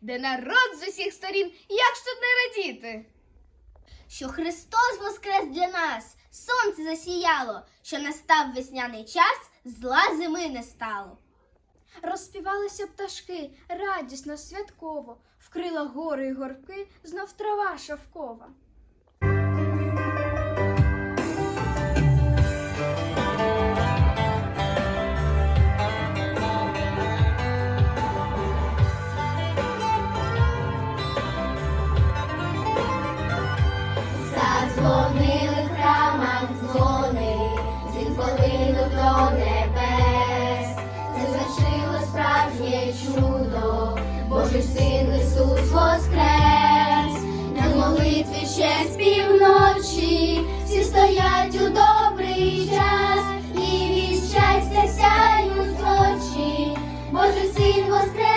де народ з усіх сторін, як ж тут не радіти? Що Христос воскрес для нас, сонце засіяло, що настав весняний час, зла зими не стало. Розпівалися пташки радісно, святково, вкрила гори й горки знов трава шовкова. Загомонили в храмах дзвони, Дзвін полинув до небес, це звершило справжнє чудо, Божий син Ісус воскрес, на молитві ще з півночі, всі стоять у добрий час, і від щастя сяють очі, Божий син воскрес.